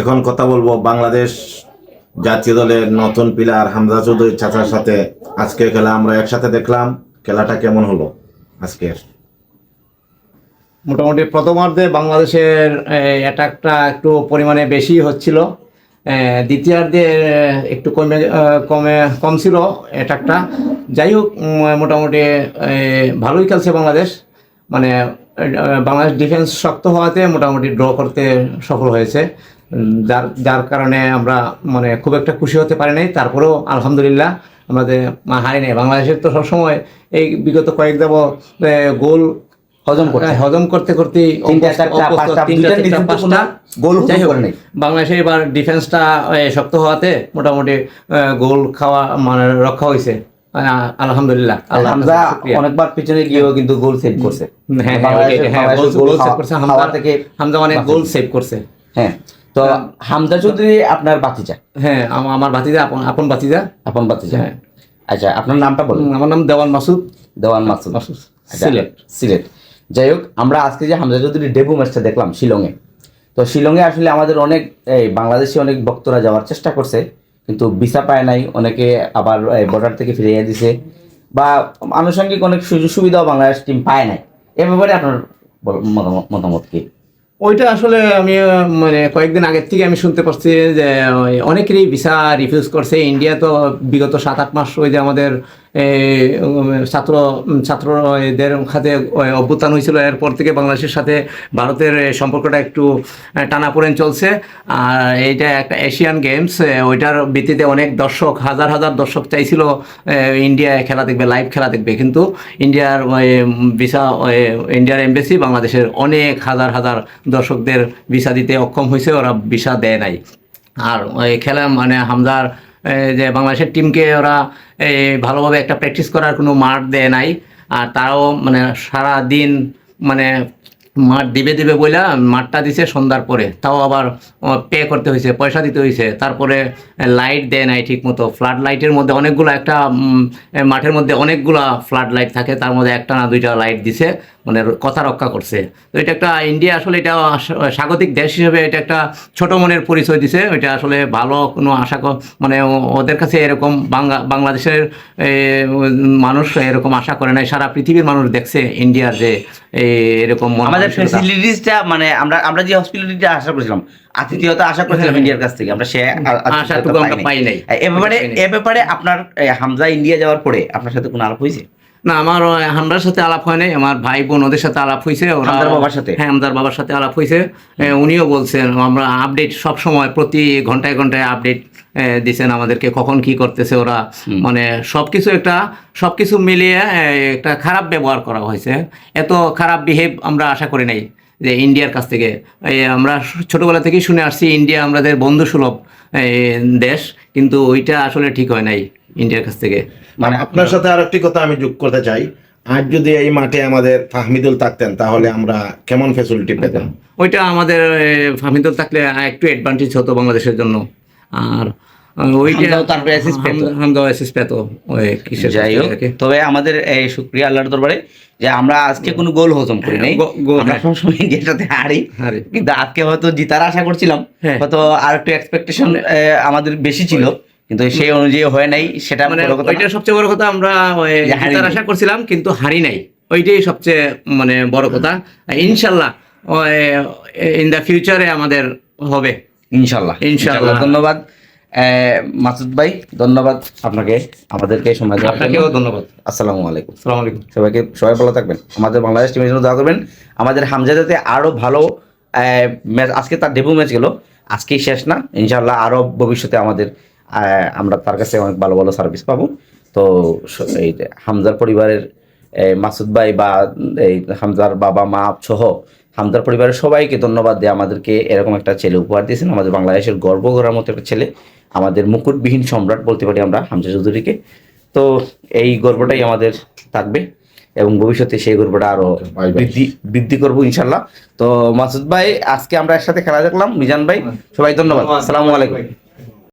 এখন কথা বলব বাংলাদেশ জাতীয় দলের নতুন পিলার হামজা চৌধুরী চাচার সাথে। আজকে খেলা আমরা একসাথে দেখলাম। খেলাটা কেমন হলো আজকের? মোটামুটি প্রথমার্ধে বাংলাদেশের অ্যাটাকটা একটু পরিমাণে বেশি হচ্ছিল। দ্বিতীয়ার্ধে একটু কমে কমে, কম ছিল অ্যাটাকটা যাই হোক মোটামুটি ভালোই খেলছে বাংলাদেশ। মানে বাংলাদেশ ডিফেন্স শক্ত হওয়াতে মোটামুটি ড্র করতে সফল হয়েছে। যার যার কারণে আমরা মানে খুব একটা খুশি হতে পারি নাই। তারপরেও আলহামদুলিল্লাহ আমাদের হারি নেই। বাংলাদেশের তো সবসময় এই বিগত কয়েক দেব গোল হজম করতে হজম করতে পাঁচটা। গোল। বাংলাদেশে এবার ডিফেন্সটা শক্ত হওয়াতে মোটামুটি গোল খাওয়া মানে রক্ষা হয়েছে। আলহামদুলিল্লাহ। হামজা অনেকবার পিছনে গিয়েও কিন্তু গোল সেভ করছে। হ্যাঁ, হ্যাঁ, হ্যাঁ, গোল- গোল করছে। হামজা- থেকে হামজা অনেক গোল সেভ করছে। হ্যাঁ। তো হামজা চৌধুরী আপনার বাতিজা হ্যাঁ আমার ভাতিজা আপন আপন ভাতিজা। আপন বাতিজা হ্যাঁ। আচ্ছা আপনার নামটা বলুন। আমার নাম দেওয়ান মাসুদ। দেওয়ান মাসুদ। মাসুদ। আচ্ছা, সিলেট। সিলেট। যাই হোক আমরা আজকে যে হামজা চৌধুরীর ডেবু ম্যাচটা দেখলাম শিলংয়ে। তো শিলংয়ে আসলে আমাদের অনেক এই বাংলাদেশি অনেক ভক্তরা যাওয়ার চেষ্টা করছে কিন্তু ভিসা পায় নাই অনেকে আবার বর্ডার থেকে ফিরিয়ে দিছে বা আনুষঙ্গিক অনেক সুযোগ সুবিধাও বাংলাদেশ টিম পায় নাই। এ ব্যাপারে আপনার মতামত কি? ওইটা আসলে আমি মানে কয়েকদিন আগের থেকে আমি শুনতে পাচ্ছি যে অনেকেরই ভিসা রিফিউজ করছে। ইন্ডিয়া তো বিগত সাত, আট মাস ওই যে আমাদের ছাত্র ছাত্রদের ওই অভ্যুত্থান হয়েছিল। এরপর থেকে বাংলাদেশের সাথে ভারতের সম্পর্কটা একটু টানাপোড়েন চলছে। আর এইটা একটা এশিয়ান গেমস ওইটার ভিত্তিতে অনেক দর্শক হাজার হাজার দর্শক চাইছিল ইন্ডিয়ায় খেলা দেখবে লাইভ খেলা দেখবে। কিন্তু ইন্ডিয়ার ভিসা ইন্ডিয়ার এমবেসি বাংলাদেশের অনেক হাজার হাজার দর্শকদের ভিসা দিতে অক্ষম হয়েছে। ওরা ভিসা দেয় নাই। আর খেলা মানে হামজার এ, যে বাংলাদেশের টিমকে ওরা ভালোভাবে একটা প্র্যাকটিস করার কোনো মাঠ দেয় নাই। আর তারাও মানে সারা দিন মানে মাঠ দিবে দিবে বইলা মাঠটা দিছে সন্ধ্যার পরে। তাও আবার পে করতে হয়েছে পয়সা দিতে হয়েছে তারপরে লাইট দেয় নাই ঠিক মতো ফ্লাড লাইটের মধ্যে অনেকগুলো একটা মাঠের মধ্যে অনেকগুলা ফ্লাড লাইট থাকে। তার মধ্যে একটা না দুইটা লাইট দিছে। মানে কথা রক্ষা করছে। তো এটা একটা ইন্ডিয়া আসলে এটা স্বাগতিক দেশ হিসেবে এটা একটা ছোট মনের পরিচয় দিছে। এটা আসলে ভালো কোনো আশা মানে ওদের কাছে এরকম বাংলা বাংলাদেশের মানুষ এরকম আশা করে নাই। সারা পৃথিবীর মানুষ দেখছে ইন্ডিয়ার যে এরকম আমাদের ফেসিলিটিসটা মানে আমরা আমরা যে হসপিটালিটিটা আশা করেছিলাম আতিথেয়তা আশা করেছিলাম ইন্ডিয়ার কাছ থেকে। আমরা সে আ- আতিথেয়তা আশাটুকু আমরা পাই। নাই। এ ব্যাপারে এ ব্যাপারে আপনার হামজা ইন্ডিয়া যাওয়ার পরে আপনার সাথে কোনো আলাপ হয়েছে? না আমার হামদার সাথে আলাপ হয় নাই আমার ভাই বোন ওদের সাথে আলাপ হয়েছে ওরা বাবার সাথে? হ্যাঁ হামদার বাবার সাথে আলাপ হয়েছে উনিও বলছেন আমরা আপডেট সব সময় প্রতি ঘন্টায় ঘন্টায় আপডেট দিছেন আমাদেরকে কখন কি করতেছে ওরা। মানে সবকিছু একটা সবকিছু মিলিয়ে একটা খারাপ ব্যবহার করা হয়েছে। এত খারাপ বিহেভ আমরা আশা করি নাই যে ইন্ডিয়ার কাছ থেকে। আমরা ছোটবেলা থেকেই শুনে আসছি ইন্ডিয়া আমাদের বন্ধুসুলভ দেশ কিন্তু ওইটা আসলে ঠিক হয় নাই। ইন্ডিয়ার কাছ থেকে। মানে আপনার সাথে আর একটি কথা আমি যোগ করতে চাই। আর যদি এই মাঠে আমাদের ফাহমিদুল থাকতেন তাহলে আমরা কেমন ফ্যাসিলিটি পেতাম? ওইটা আমাদের ফাহমিদুল থাকলে একটু অ্যাডভান্টেজ হতো বাংলাদেশের জন্য। আর। তবে আমাদের এই শুক্রিয়া আল্লাহর দরবারে যে আমরা আজকে কোনো গোল হজম করি নাই। আমরা হ্যাঁ। সবসময় ইন্ডিয়ার সাথে হারি। হারি। কিন্তু আজকে হয়তো জিতার আশা করছিলাম। হ্যাঁ। হয়তো আর একটু এক্সপেকটেশন আমাদের বেশি ছিল। কিন্তু সেই অনুযায়ী হয় নাই সেটা মানে। ওইটা সবচেয়ে বড় কথা আমরা জেতার আশা করছিলাম কিন্তু হারি নাই। ওইটাই সবচেয়ে মানে বড় কথা। ইনশাল্লাহ ইন দ্য ফিউচারে আমাদের হবে। ইনশাল্লাহ। ইনশাআল্লাহ। ধন্যবাদ। মাসুদ ভাই ধন্যবাদ আপনাকে। আমাদেরকে সময় দেওয়ার। আপনাকেও ধন্যবাদ। আসসালামু আলাইকুম। আসসালামু আলাইকুম। সবাইকে সবাই ভালো থাকবেন। আমাদের বাংলাদেশ টিমের জন্য দোয়া করবেন। আমাদের হামজা যাতে আরও ভালো ম্যাচ আজকে তার ডেবু ম্যাচ গেল। আজকেই শেষ না। ইনশাল্লাহ আরও ভবিষ্যতে আমাদের আমরা তার কাছে অনেক ভালো ভালো সার্ভিস পাবো। তো এই হামজার পরিবারের মাসুদ ভাই বা এই হামজার বাবা মা সহ হামজার পরিবারের সবাইকে ধন্যবাদ দিয়ে আমাদেরকে এরকম একটা ছেলে উপহার দিয়েছেন। আমাদের বাংলাদেশের গর্ব করার মতো একটা ছেলে। আমাদের মুকুটবিহীন সম্রাট বলতে পারি আমরা হামজা চৌধুরীকে। তো এই গর্বটাই আমাদের থাকবে এবং ভবিষ্যতে সেই গর্বটা আরও. বৃদ্ধি বৃদ্ধি করব ইনশাল্লাহ। তো মাসুদ ভাই আজকে আমরা একসাথে খেলা দেখলাম। মিজান ভাই সবাই ধন্যবাদ। আসসালামু আলাইকুম।